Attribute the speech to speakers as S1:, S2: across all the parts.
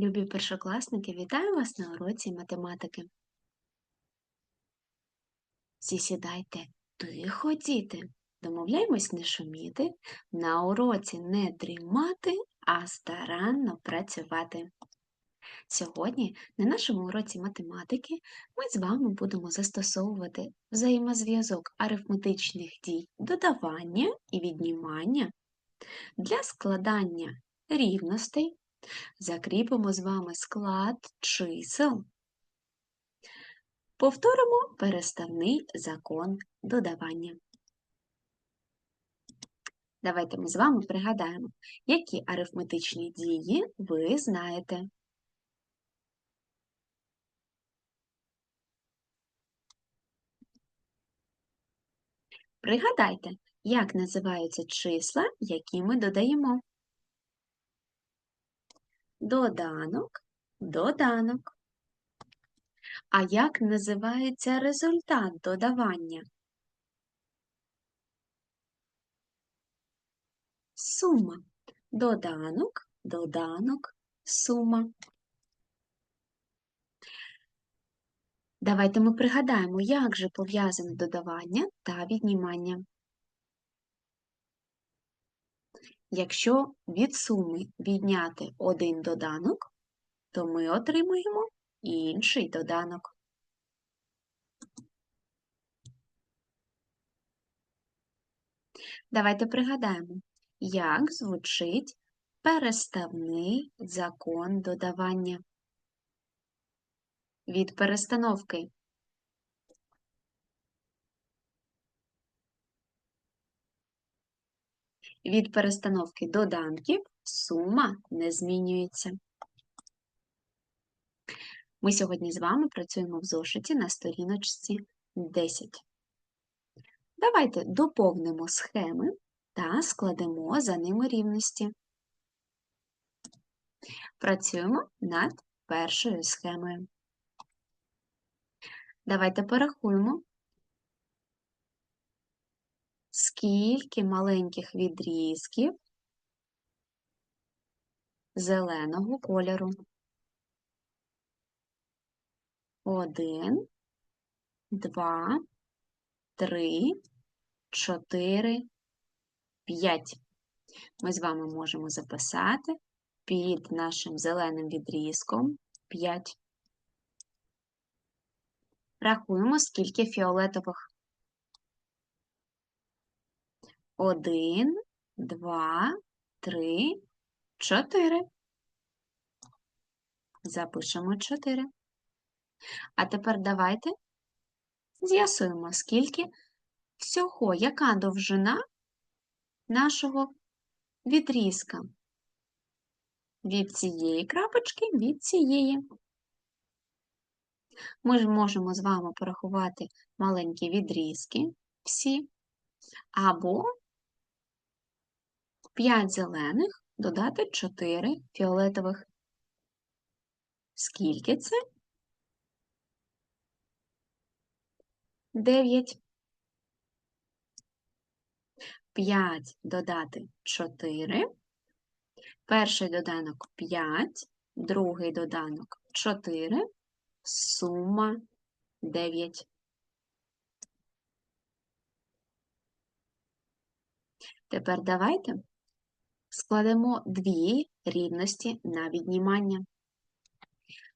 S1: Любі першокласники, вітаю вас на уроці математики. Всі сідайте тихо, діти. Домовляємось не шуміти, на уроці не дрімати, а старанно працювати. Сьогодні на нашому уроці математики ми з вами будемо застосовувати взаємозв'язок арифметичних дій додавання і віднімання для складання рівностей Закріпимо з вами склад чисел. Повторимо переставний закон додавання. Давайте ми з вами пригадаємо, які арифметичні дії ви знаєте. Пригадайте, як називаються числа, які ми додаємо. Доданок, доданок. А як називається результат додавання? Сума. Доданок, доданок, сума. Давайте ми пригадаємо, як же пов'язане додавання та віднімання. Якщо від суми відняти один доданок, то ми отримуємо інший доданок. Давайте пригадаємо, як звучить переставний закон додавання. Від перестановки Від перестановки доданків сума не змінюється. Ми сьогодні з вами працюємо в зошиті на сторіночці 10. Давайте доповнимо схеми та складемо за ними рівності. Працюємо над першою схемою. Давайте порахуємо, скільки маленьких відрізків зеленого кольору. Один, два, три, чотири, п'ять. Ми з вами можемо записати під нашим зеленим відрізком 5. Рахуємо, скільки фіолетових один, два, три, чотири. Запишемо чотири. А тепер давайте з'ясуємо, скільки всього, яка довжина нашого відрізка. Від цієї крапочки від цієї. Ми ж можемо з вами порахувати маленькі відрізки всі, або 5 зелених додати 4 фіолетових. Скільки це? 9. 5 додати 4. Перший доданок 5, другий доданок 4, сума 9. Тепер давайте складемо дві рівності на віднімання.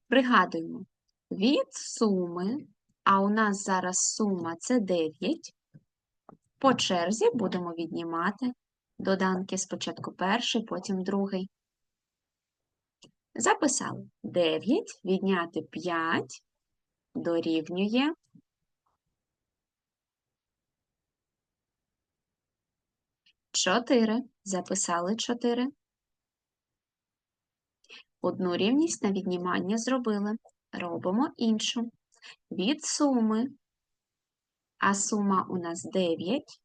S1: Пригадуємо, від суми, а у нас зараз сума це 9, по черзі будемо віднімати доданки спочатку перший, потім другий. Записали 9 відняти 5 дорівнює 4. Записали 4. Одну рівність на віднімання зробили. Робимо іншу. Від суми, а сума у нас 9.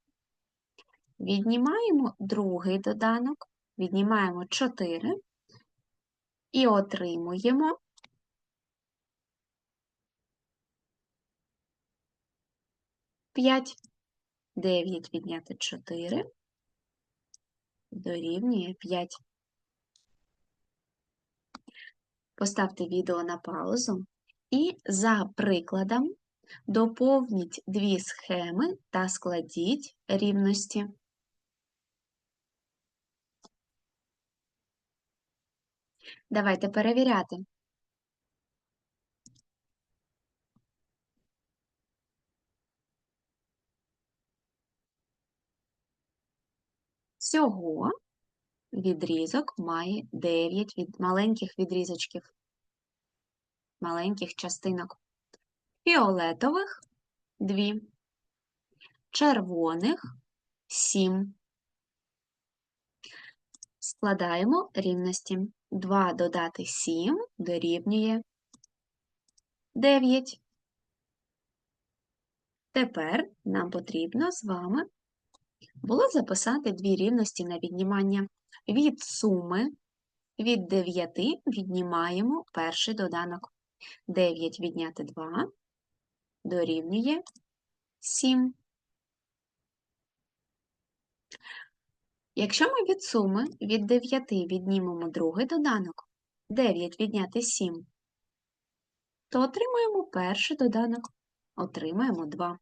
S1: Віднімаємо другий доданок, віднімаємо 4 і отримуємо 5. 9 відняти 4 дорівнює 5. Поставте відео на паузу і за прикладом доповніть дві схеми та складіть рівності. Давайте перевіряти. Всього відрізок має 9 від маленьких відрізочків, маленьких частинок. Фіолетових 2, червоних 7. Складаємо рівності. 2 додати 7 дорівнює 9. Тепер нам потрібно з вами було записати дві рівності на віднімання. Від суми від 9 віднімаємо перший доданок. 9 відняти 2 дорівнює 7. Якщо ми від суми від 9 віднімемо другий доданок, 9 відняти 7, то отримаємо перший доданок, отримаємо 2.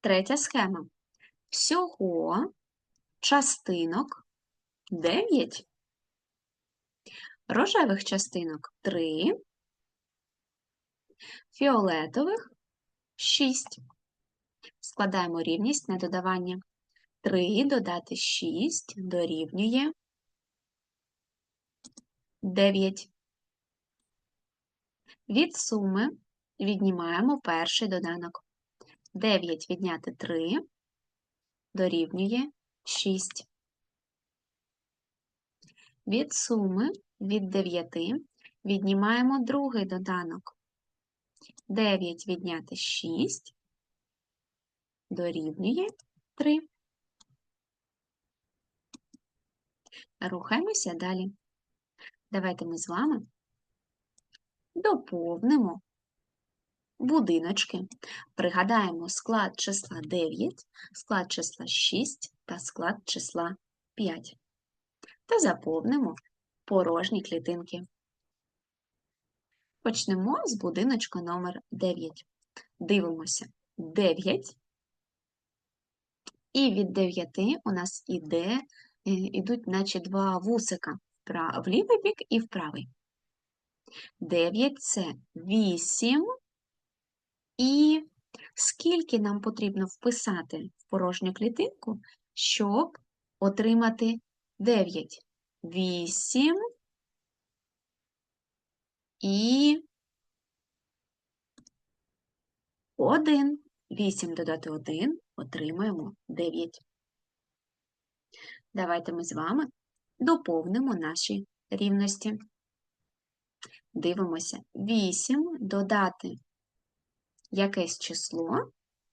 S1: Третя схема. Всього частинок 9, рожевих частинок 3, фіолетових 6. Складаємо рівність на додавання. 3 додати 6 дорівнює 9. Від суми віднімаємо перший доданок. 9 відняти 3 дорівнює 6. Від суми від 9 віднімаємо другий доданок. 9 відняти 6 дорівнює 3. Рухаємося далі. Давайте ми з вами доповнимо будиночки. Пригадаємо склад числа 9, склад числа 6 та склад числа 5. Та заповнимо порожні клітинки. Почнемо з будиночка номер 9. Дивимося 9. І від 9 у нас іде, ідуть наче два вусика в лівий бік і в правий. 9 це 8 і скільки нам потрібно вписати в порожню клітинку, щоб отримати 9? 8 і 1. 8 додати 1 отримаємо 9. Давайте ми з вами доповнимо наші рівності. Дивимося 8 додати якесь число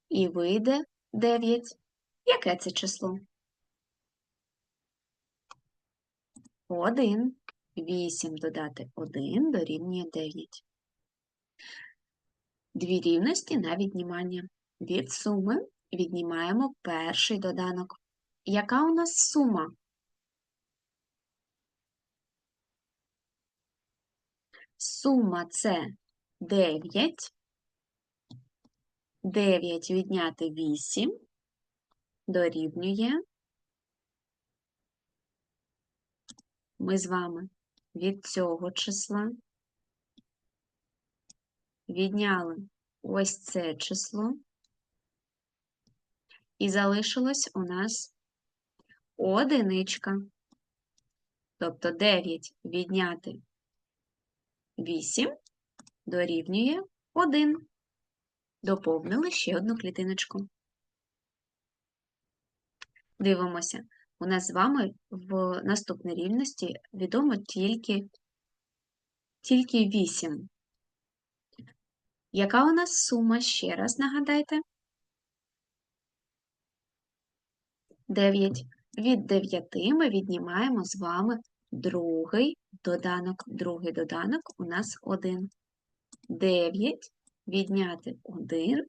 S1: і вийде 9. Яке це число? 1. 8 додати 1 дорівнює 9. Дві рівності на віднімання. Від суми віднімаємо перший доданок. Яка у нас сума? Сума це 9. 9 відняти 8 дорівнює. Ми з вами від цього числа відняли ось це число, і залишилось у нас одиничка. Тобто 9 відняти 8 дорівнює 1. Доповнили ще одну клітиночку. Дивимося. У нас з вами в наступній рівності відомо тільки, тільки 8. Яка у нас сума? Ще раз нагадайте? 9. Від 9 ми віднімаємо з вами другий доданок. Другий доданок у нас 1. 9 відняти 1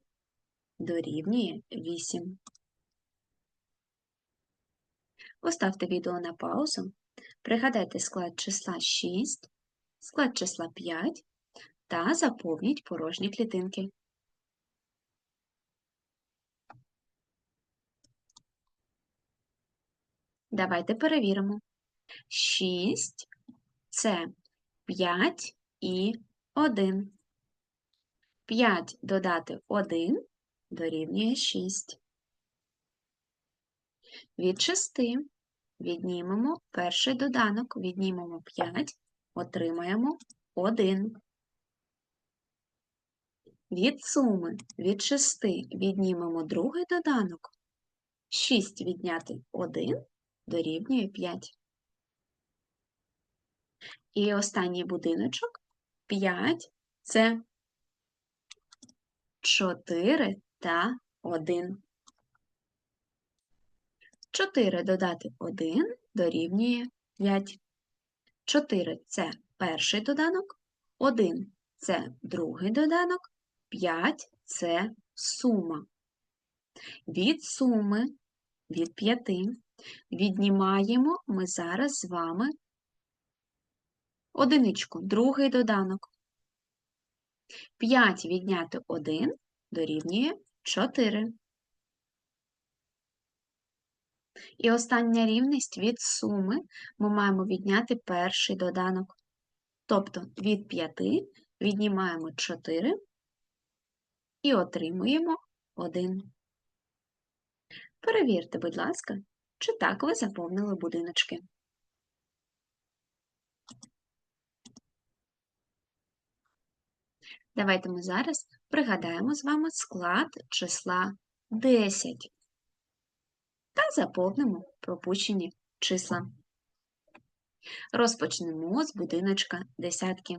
S1: дорівнює 8. Поставте відео на паузу Пригадайте склад числа 6, склад числа 5 та заповніть порожні клітинки. Давайте перевіримо. 6 це 5 і 1. 5 додати 1 дорівнює 6. Від 6 віднімемо перший доданок, віднімемо 5, отримаємо 1. Від суми від 6 віднімемо другий доданок. 6 відняти 1 дорівнює 5. І останній будиночок 5 це 4 та 1. 4 додати 1 дорівнює 5. 4 це перший доданок, 1 це другий доданок, 5 це сума. Від суми від 5 віднімаємо ми зараз з вами одиничку, другий доданок. 5 відняти 1 дорівнює 4. І остання рівність від суми ми маємо відняти перший доданок. Тобто від 5 віднімаємо 4 і отримуємо 1. Перевірте, будь ласка, чи так ви заповнили будиночки. Давайте ми зараз пригадаємо з вами склад числа 10 та заповнимо пропущені числа. Розпочнемо з будиночка десятки.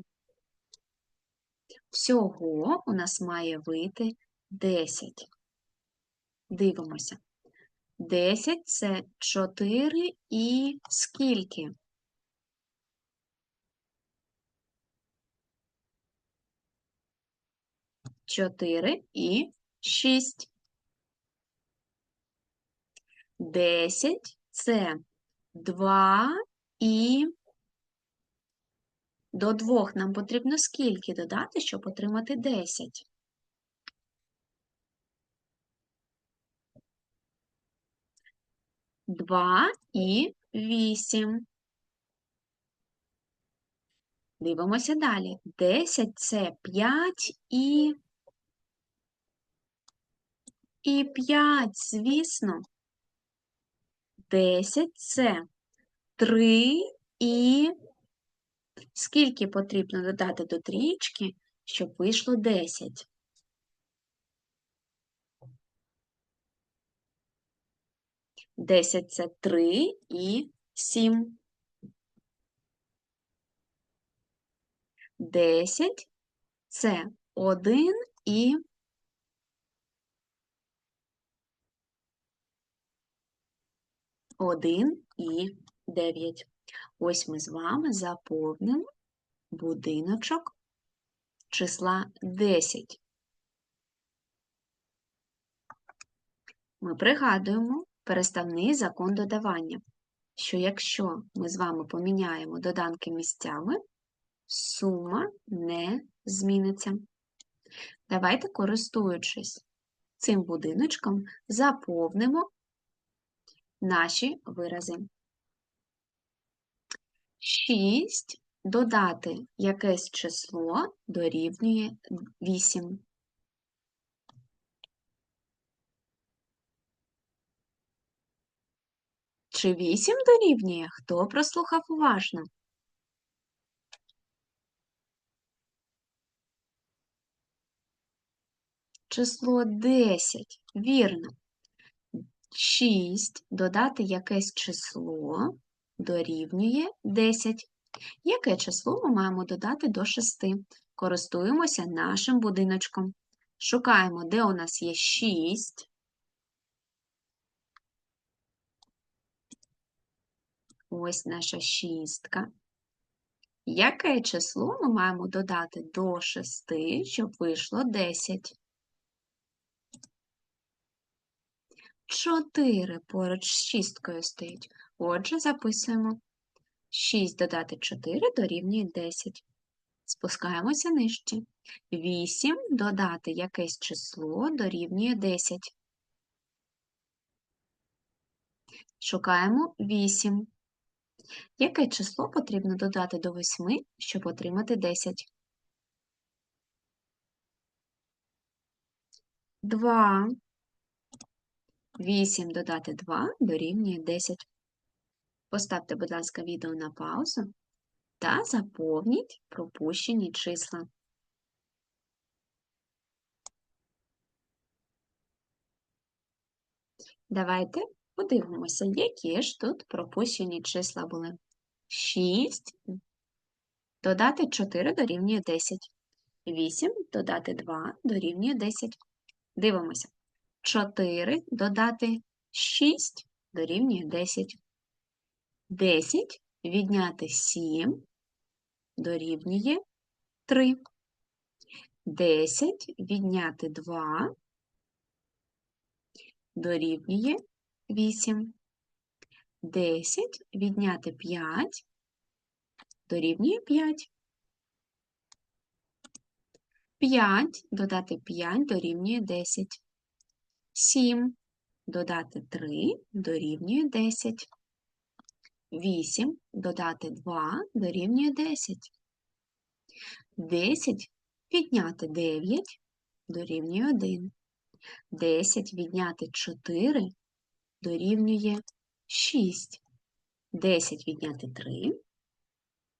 S1: Всього у нас має вийти 10. Дивимося. 10 це 4 і скільки? Чотири і шість. Десять це два і до двох нам потрібно скільки додати, щоб отримати десять? Два і вісім. Дивимося далі. Десять це п'ять і. І п'ять, звісно. Десять це три і. Скільки потрібно додати до трієчки, щоб вийшло десять? Десять це три і сім. Десять це один і один і дев'ять. Ось ми з вами заповнимо будиночок числа 10. Ми пригадуємо переставний закон додавання, що якщо ми з вами поміняємо доданки місцями, сума не зміниться. Давайте, користуючись цим будиночком, заповнимо наші вирази. 6 додати якесь число дорівнює 8. Чи 8 дорівнює? Хто прослухав уважно? Число 10. Вірно. 6 додати якесь число дорівнює 10. Яке число ми маємо додати до 6? Користуємося нашим будиночком. Шукаємо, де у нас є 6. Ось наша шістка. Яке число ми маємо додати до 6, щоб вийшло 10? 4 поруч з шісткою стоїть. Отже, записуємо 6 додати 4 дорівнює 10. Спускаємося нижче. 8 додати якесь число дорівнює 10. Шукаємо 8. Яке число потрібно додати до 8, щоб отримати 10? 2. 8 додати 2 дорівнює 10. Поставте, будь ласка, відео на паузу та заповніть пропущені числа. Давайте подивимося, які ж тут пропущені числа були. 6 додати 4 дорівнює 10. 8 додати 2 дорівнює 10. Дивимося. 4 додати 6 дорівнює 10. 10 відняти 7 дорівнює 3. 10 відняти 2 дорівнює 8. 10 відняти 5 дорівнює 5. 5 додати 5 дорівнює 10. 7 додати 3 дорівнює 10. 8 додати 2 дорівнює 10. 10 відняти 9 дорівнює 1. 10 відняти 4 дорівнює 6. 10 відняти 3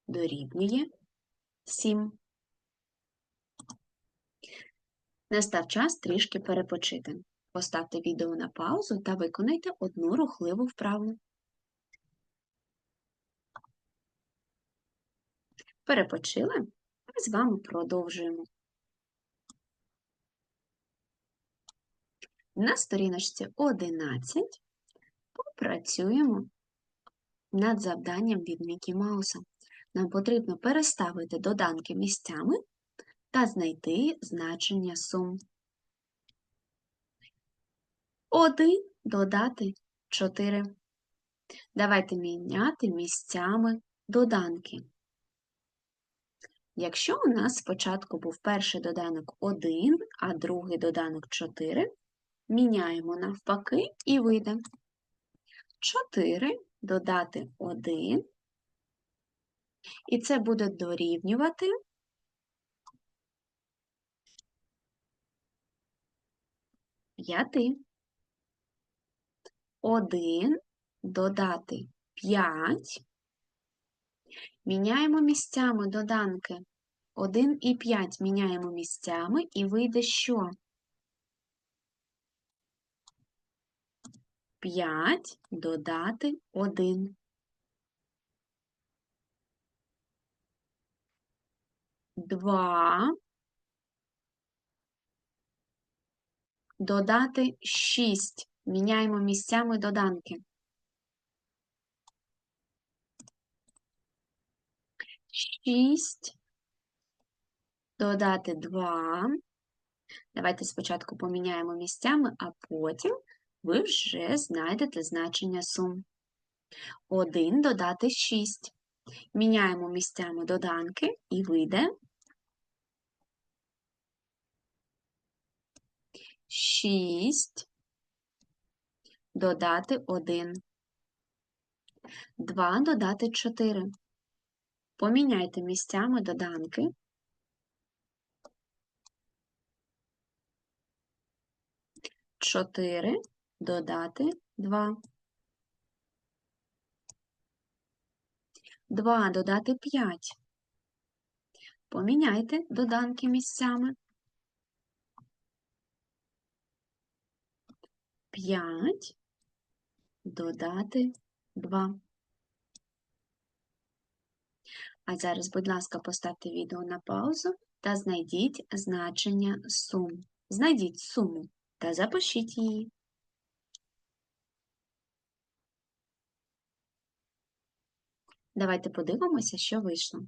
S1: дорівнює 7. Настав час трішки перепочити. Поставте відео на паузу та виконайте одну рухливу вправу. Перепочили? Ми з вами продовжуємо. На сторіночці 11 попрацюємо над завданням від Мікі Мауса. Нам потрібно переставити доданки місцями та знайти значення сум. 1 додати 4. Давайте міняти місцями доданки. Якщо у нас спочатку був перший доданок 1, а другий доданок 4, міняємо навпаки і вийде 4 додати 1, і це буде дорівнювати 5. 1 додати 5. Міняємо місцями доданки. 1 і 5 міняємо місцями і вийде що? 5 додати 1. Два додати 6. Міняємо місцями доданки. 6 додати 2. Давайте спочатку поміняємо місцями, а потім ви вже знайдете значення сум. 1 додати 6. Міняємо місцями доданки і вийде 6 додати 1. 2 додати 4. Поміняйте місцями доданки. Чотири додати два. Два додати п'ять. Поміняйте доданки місцями. П'ять додати два. А зараз, будь ласка, поставте відео на паузу та знайдіть значення сум. Знайдіть суму та запишіть її. Давайте подивимося, що вийшло.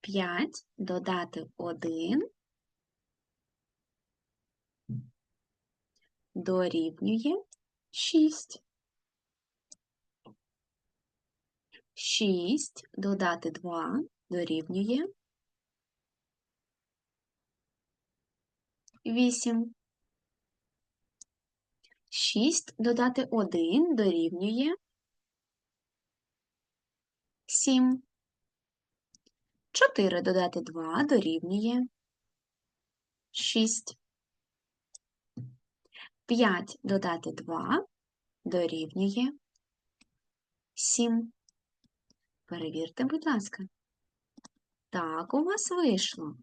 S1: 5 додати 1 дорівнює 6. 6 додати 2 дорівнює 8. 6 додати 1 дорівнює 7. 4 додати 2 дорівнює 6. 5 додати 2 дорівнює 7. Перевірте, будь ласка. Так, у вас вийшло.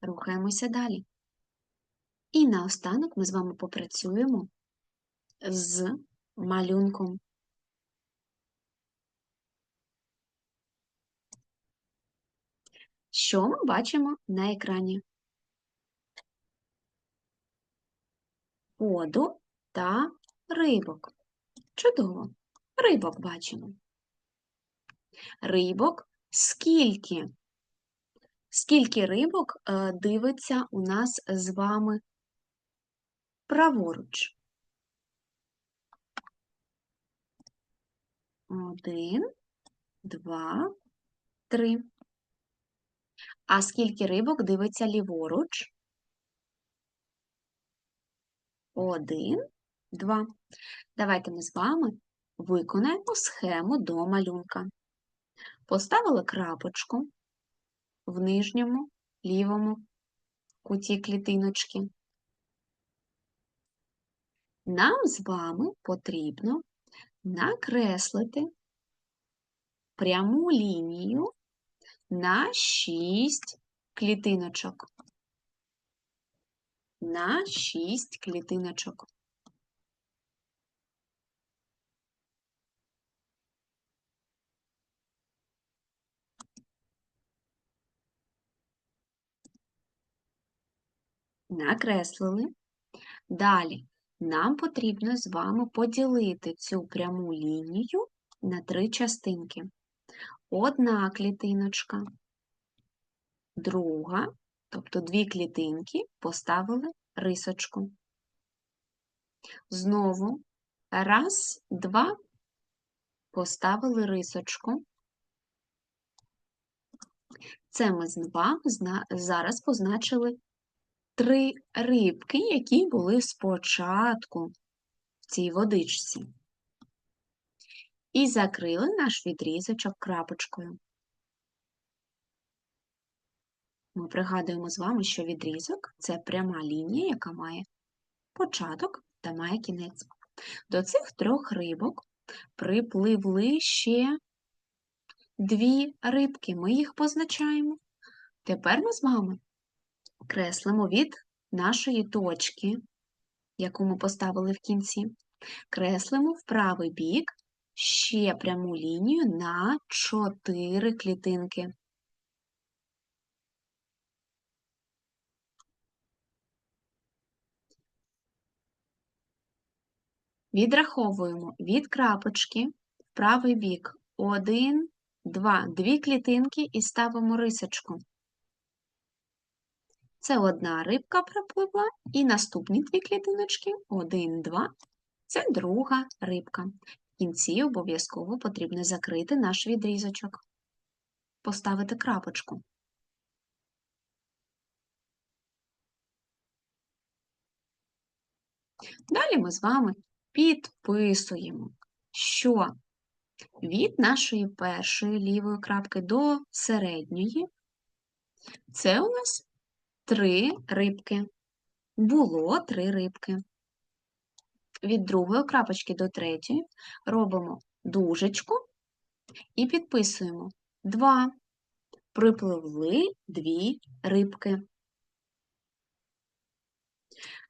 S1: Рухаємося далі. І наостанок ми з вами попрацюємо з малюнком. Що ми бачимо на екрані? Воду та рибок. Чудово! Рибок бачимо. Рибок скільки? Скільки рибок е, дивиться у нас з вами праворуч? Один, два, три. А скільки рибок дивиться ліворуч? Один, два. Давайте ми з вами виконаємо схему до малюнка. Поставили крапочку в нижньому лівому куті клітиночки. Нам з вами потрібно накреслити пряму лінію на 6 клітиночок. На 6 клітиночок. Накреслили. Далі нам потрібно з вами поділити цю пряму лінію на три частинки. Одна клітиночка, друга, тобто дві клітинки, поставили рисочку. Знову раз, два, поставили рисочку. Це ми з вами зараз позначили три рибки, які були спочатку в цій водичці. І закрили наш відрізочок крапочкою. Ми пригадуємо з вами, що відрізок це пряма лінія, яка має початок та має кінець. До цих трьох рибок припливли ще дві рибки. Ми їх позначаємо. Тепер ми з вами креслимо від нашої точки, яку ми поставили в кінці, креслимо в правий бік ще пряму лінію на 4 клітинки. Відраховуємо від крапочки в правий бік 1, 2, дві клітинки і ставимо рисочку. Це одна рибка пропливла, і наступні дві клітиночки, один, два, це друга рибка. В кінці обов'язково потрібно закрити наш відрізочок, поставити крапочку. Далі ми з вами підписуємо, що від нашої першої лівої крапки до середньої це у нас три рибки. Було три рибки. Від другої крапочки до третьої робимо дужечку і підписуємо два. Припливли дві рибки.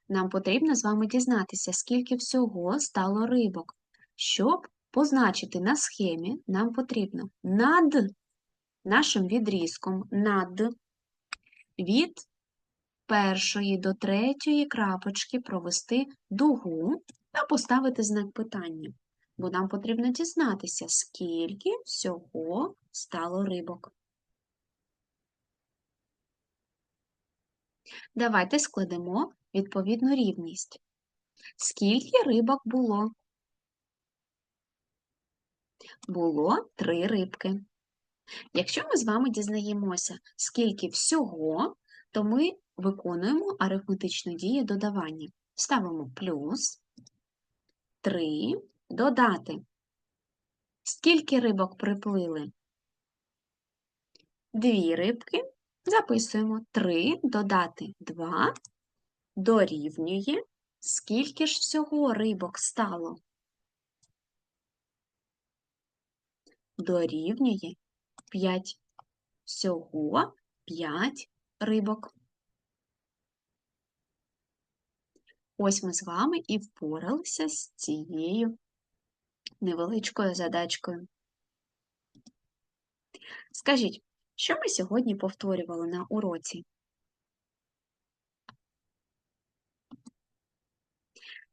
S1: Нам потрібно з вами дізнатися, скільки всього стало рибок. Щоб позначити на схемі, нам потрібно над нашим відрізком, над від першої до третьої крапочки провести дугу та поставити знак питання, бо нам потрібно дізнатися, скільки всього стало рибок. Давайте складемо відповідну рівність. Скільки рибок було? Було три рибки. Якщо ми з вами дізнаємося, скільки всього, то ми виконуємо арифметичну дію додавання. Ставимо плюс 3 додати. Скільки рибок приплили? Дві рибки. Записуємо 3 додати 2 дорівнює. Скільки ж всього рибок стало? Дорівнює 5. Всього 5 рибок. Ось ми з вами і впоралися з цією невеличкою задачкою. Скажіть, що ми сьогодні повторювали на уроці?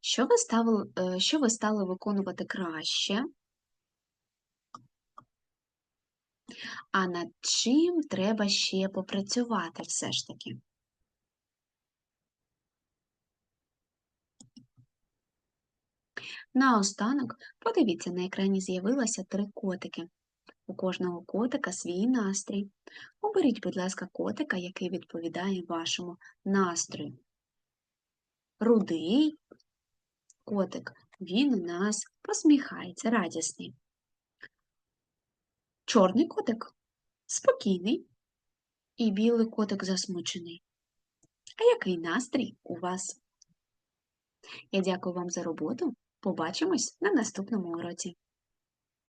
S1: Що ви, ставили, е, що ви стали виконувати краще? А над чим треба ще попрацювати все ж таки? Наостанок, подивіться, на екрані з'явилося три котики. У кожного котика свій настрій. Оберіть, будь ласка, котика, який відповідає вашому настрою. Рудий котик, він у нас посміхається, радісний. Чорний котик спокійний і білий котик засмучений. А який настрій у вас? Я дякую вам за роботу. Побачимось на наступному уроці.